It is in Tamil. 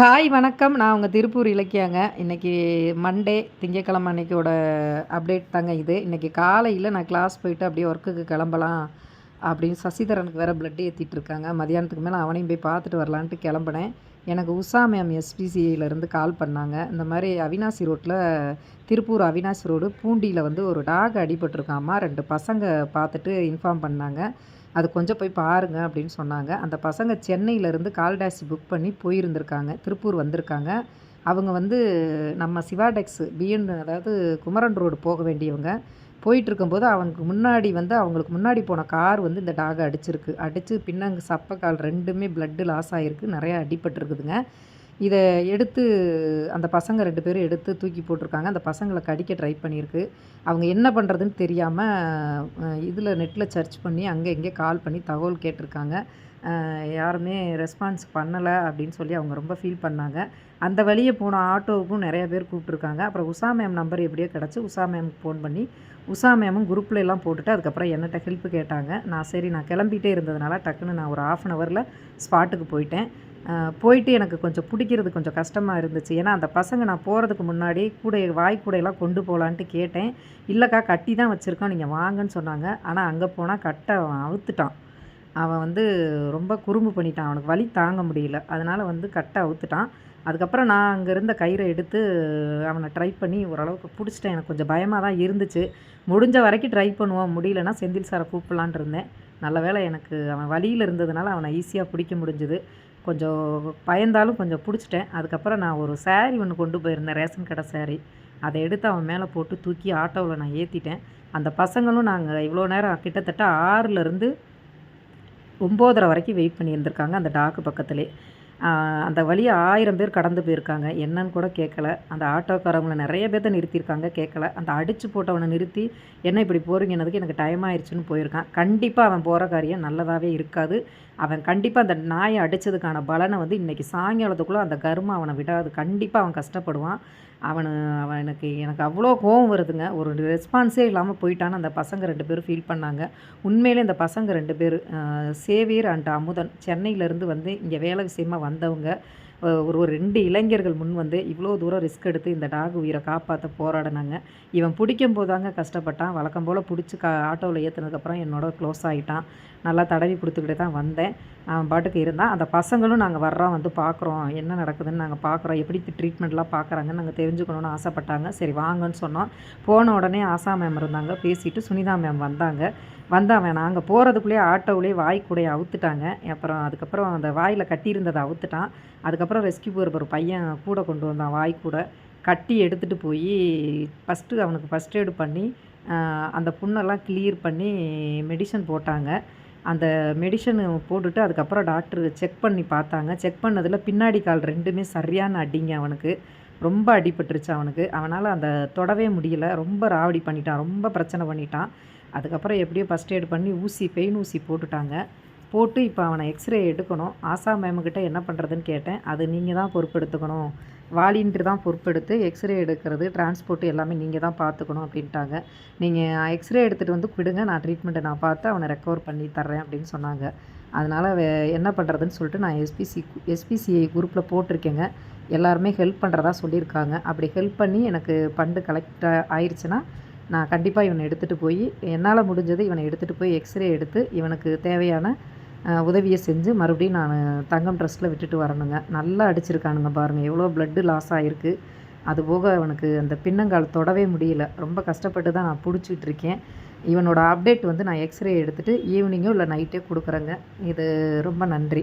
ஹாய் வணக்கம். நான் உங்கள் திருப்பூர் இலக்கியாங்க. இன்றைக்கி மண்டே திங்கக்கிழமை அன்னைக்கோட அப்டேட் தாங்க இது. இன்றைக்கி காலையில் நான் கிளாஸ் போயிட்டு அப்படியே ஒர்க்குக்கு கிளம்பலாம் அப்படின்னு சசிதரனுக்கு வேறு பிளட் ஏற்றிட்டு இருக்காங்க. மதியானத்துக்கு மேலே அவனையும் போய் பார்த்துட்டு வரலான்ட்டு கிளம்புனேன். எனக்கு உஷா மேம் எஸ்பிசிஐலேருந்து கால் பண்ணாங்க. இந்த மாதிரி அவினாசி ரோட்டில் திருப்பூர் அவினாசி ரோடு பூண்டியில் வந்து ஒரு டாக் அடிபட்டிருக்காமா ரெண்டு பசங்க பார்த்துட்டு இன்ஃபார்ம் பண்ணாங்க. அது கொஞ்சம் போய் பாருங்க அப்படின்னு சொன்னாங்க. அந்த பசங்க சென்னையிலேருந்து கால் டாக்ஸி புக் பண்ணி போயிருந்திருக்காங்க. திருப்பூர் வந்திருக்காங்க. அவங்க வந்து நம்ம சிவாடெக்ஸ் பிஎன் அதாவது குமரன் ரோடு போக வேண்டியவங்க. போயிட்டு இருக்கும்போது அவனுக்கு முன்னாடி வந்து அவங்களுக்கு முன்னாடி போன கார் வந்து இந்த டாகை அடிச்சிருக்கு. அடித்து பின்னாங்க சப்பை கால் ரெண்டுமே பிளட்டு லாஸ் ஆகிருக்கு நிறையா அடிபட்டுருக்குதுங்க. இதை எடுத்து அந்த பசங்க ரெண்டு பேரும் எடுத்து தூக்கி போட்டிருக்காங்க. அந்த பசங்களை கடிக்க ட்ரை பண்ணியிருக்கு. அவங்க என்ன பண்ணுறதுன்னு தெரியாமல் இதில் நெட்டில் சர்ச் பண்ணி அங்கே இங்கே கால் பண்ணி தகவல் கேட்டிருக்காங்க. யாருமே ரெஸ்பான்ஸ் பண்ணலை அப்படின்னு சொல்லி அவங்க ரொம்ப ஃபீல் பண்ணாங்க. அந்த வழியே போன ஆட்டோவுக்கும் நிறைய பேர் கூப்பிட்ருக்காங்க அப்புறம் உஷா மேம் நம்பர் எப்படியோ கிடச்சி உஷா மேமுக்கு ஃபோன் பண்ணி உஷா மேமும் குரூப்பில் எல்லாம் போட்டுட்டு அதுக்கப்புறம் என்னட்ட ஹெல்ப் கேட்டாங்க. நான் சரி நான் கிளம்பிட்டே இருந்ததுனால டக்குன்னு நான் ஒரு ஆஃப் அன் ஹவரில் ஸ்பாட்டுக்கு போயிட்டேன். போயிட்டு எனக்கு கொஞ்சம் பிடிக்கிறது கொஞ்சம் கஷ்டமாக இருந்துச்சு. ஏன்னா அந்த பசங்க நான் போகிறதுக்கு முன்னாடி கூடை வாய் கூடையெல்லாம் கொண்டு போகலான்ட்டு கேட்டேன். இல்லைக்கா கட்டி தான் வச்சுருக்கோம் நீங்கள் வாங்கன்னு சொன்னாங்க. ஆனால் அங்கே போனால் கட்டை அவன் அவுத்துட்டான். அவன் வந்து ரொம்ப குறும்பு பண்ணிட்டான். அவனுக்கு வலி தாங்க முடியல. அதனால் வந்து கட்டை அவுத்துட்டான். அதுக்கப்புறம் நான் அங்கே இருந்த கயிறை எடுத்து அவனை ட்ரை பண்ணி ஓரளவுக்கு பிடிச்சிட்டேன். எனக்கு கொஞ்சம் பயமாக தான் இருந்துச்சு. முடிஞ்ச வரைக்கும் ட்ரை பண்ணுவோம். முடியலன்னா செந்தில் சாரை கூப்பிடலான் இருந்தேன். நல்ல வேலை எனக்கு அவன் வழியில் இருந்ததுனால அவனை ஈஸியாக பிடிக்க முடிஞ்சுது. கொஞ்சம் பயந்தாலும் கொஞ்சம் பிடிச்சிட்டேன். அதுக்கப்புறம் நான் ஒரு சேரீ ஒன்று கொண்டு போயிருந்தேன் ரேஷன் கடை சேரீ அதை எடுத்து அவன் மேலே போட்டு தூக்கி ஆட்டோவில் நான் ஏற்றிட்டேன் அந்த பசங்களும் நாங்கள் இவ்வளோ நேரம் கிட்டத்தட்ட ஆறுலேருந்து ஒம்போதரை வரைக்கும் வெயிட் பண்ணியிருந்திருக்காங்க அந்த டாக்கு பக்கத்துலேயே அந்த வழியை ஆயிரம் பேர் கடந்து போயிருக்காங்க. என்னன்னு கூட கேட்கல அந்த ஆட்டோக்காரவங்களை நிறைய பேர்த்த நிறுத்தியிருக்காங்க. கேட்கல அந்த அடித்து போட்டவனை நிறுத்தி என்ன இப்படி போகிறீங்கன்னதுக்கு எனக்கு டைம் ஆயிடுச்சுன்னு போயிருக்கான். கண்டிப்பாக அவன் போகிற காரியம் நல்லதாகவே இருக்காது. அவன் கண்டிப்பாக அந்த நாயை அடித்ததுக்கான பலனை வந்து இன்றைக்கி சாயங்காலத்துக்குள்ளே அந்த கருமை அவனை விடாது. கண்டிப்பாக அவன் கஷ்டப்படுவான். அவனு அவன் எனக்கு எனக்கு அவ்வளோ கோவம் வருதுங்க. ஒரு ரெஸ்பான்ஸே இல்லாமல் போயிட்டான்னு அந்த பசங்க ரெண்டு பேரும் ஃபீல் பண்ணாங்க. உண்மையிலே இந்த பசங்க ரெண்டு பேர் சேவியர் அண்ட் அமுதன் சென்னையிலேருந்து வந்து இங்கே வேலை விஷயமாக வந்தவங்க ஒரு ஒரு ரெண்டு இளைஞர்கள் முன் வந்து இவ்வளோ தூரம் ரிஸ்க் எடுத்து இந்த டாக் உயிரை காப்பாற்ற போராடினாங்க. இவன் பிடிக்கும் போதாங்க கஷ்டப்பட்டான். வழக்கம் போல் பிடிச்சி கா ஆட்டோவில் ஏற்றுனதுக்கப்புறம் என்னோட க்ளோஸ் ஆகிட்டான் நல்லா தடவி கொடுத்துக்கிட்டே தான் வந்தேன். அவன் பாட்டுக்கு இருந்தான். அந்த பசங்களும் நாங்கள் வர்றோம் வந்து பார்க்குறோம் என்ன நடக்குதுன்னு நாங்கள் பார்க்குறோம் எப்படி ட்ரீட்மெண்ட்லாம் பார்க்குறாங்கன்னு நாங்கள் தெரிஞ்சுக்கணும்னு ஆசைப்பட்டாங்க. சரி வாங்கன்னு சொன்னோம். போன உடனே ஆசா மேம் இருந்தாங்க. பேசிவிட்டு சுனிதா மேம் வந்தாங்க. வந்தான் வேணாம் நாங்கள் போகிறதுக்குள்ளேயே ஆட்டோவிலே வாய் அவுத்துட்டாங்க. அப்புறம் அதுக்கப்புறம் அந்த வாயில் கட்டியிருந்ததை அவுத்துட்டான். அதுக்கப்புறம் ரெஸ்கியூ போகிற ஒரு பையன் கூட கொண்டு வந்தான் வாய் கூட. கட்டி எடுத்துகிட்டு போய் ஃபஸ்ட்டு அவனுக்கு ஃபஸ்ட் எய்டு பண்ணி அந்த புண்ணெல்லாம் கிளியர் பண்ணி மெடிசன் போட்டாங்க. அந்த மெடிசன் போட்டுட்டு அதுக்கப்புறம் டாக்டர் செக் பண்ணி பார்த்தாங்க. செக் பண்ணதில் பின்னாடி கால் ரெண்டுமே சரியான அடிங்க அவனுக்கு. ரொம்ப அடிபட்டுருச்சு அவனுக்கு. அவனால் அந்த தொடவே முடியல. ரொம்ப ராவடி பண்ணிட்டான். ரொம்ப பிரச்சனை பண்ணிட்டான். அதுக்கப்புறம் எப்படியோ ஃபஸ்ட் எய்ட் பண்ணி ஊசி பெயின் ஊசி போட்டுட்டாங்க. போட்டு இப்போ அவனை எக்ஸ்ரே எடுக்கணும். ஆசா மேமுக்கிட்ட என்ன பண்ணுறதுன்னு கேட்டேன். அது நீங்கள் தான் பொறுப்பெடுத்துக்கணும். வாலின்ட்டு தான் பொறுப்பெடுத்து எக்ஸ்ரே எடுக்கிறது டிரான்ஸ்போர்ட் எல்லாமே நீங்கள் தான் பார்த்துக்கணும் அப்படின்ட்டாங்க. நீங்கள் எக்ஸ்ரே எடுத்துகிட்டு வந்து விடுங்க நான் ட்ரீட்மெண்ட்டை நான் பார்த்து அவனை ரெக்கவர் பண்ணி தர்றேன் அப்படின்னு சொன்னாங்க. அதனால் என்ன பண்ணுறதுன்னு சொல்லிட்டு நான் எஸ்பிசி எஸ்பிசிஐ குரூப்பில் போட்டிருக்கேங்க. எல்லாருமே ஹெல்ப் பண்ணுறதா சொல்லியிருக்காங்க. அப்படி ஹெல்ப் பண்ணி எனக்கு ஃபண்டு கலெக்ட் ஆயிடுச்சுன்னா நான் கண்டிப்பாக இவனை எடுத்துகிட்டு போய் என்னால் முடிஞ்சது இவனை எடுத்துகிட்டு போய் எக்ஸ்ரே எடுத்து இவனுக்கு தேவையான உதவியை செஞ்சு மறுபடியும் நான் தங்கம் ட்ரெஸ்ட்டில் விட்டுட்டு வரணுங்க. நல்லா அடிச்சிருக்கானுங்க பாருங்கள் எவ்வளோ ப்ளட்டு லாஸ் ஆகிருக்கு அதுபோக அவனுக்கு அந்த பின்னங்கால் தொடவே முடியல. ரொம்ப கஷ்டப்பட்டு தான் நான் பிடிச்சிட்டு இருக்கேன். இவனோட அப்டேட் வந்து நான் எக்ஸ்ரே எடுத்துகிட்டு ஈவினிங்கோ இல்லை நைட்டே கொடுக்குறேங்க. இது ரொம்ப நன்றி.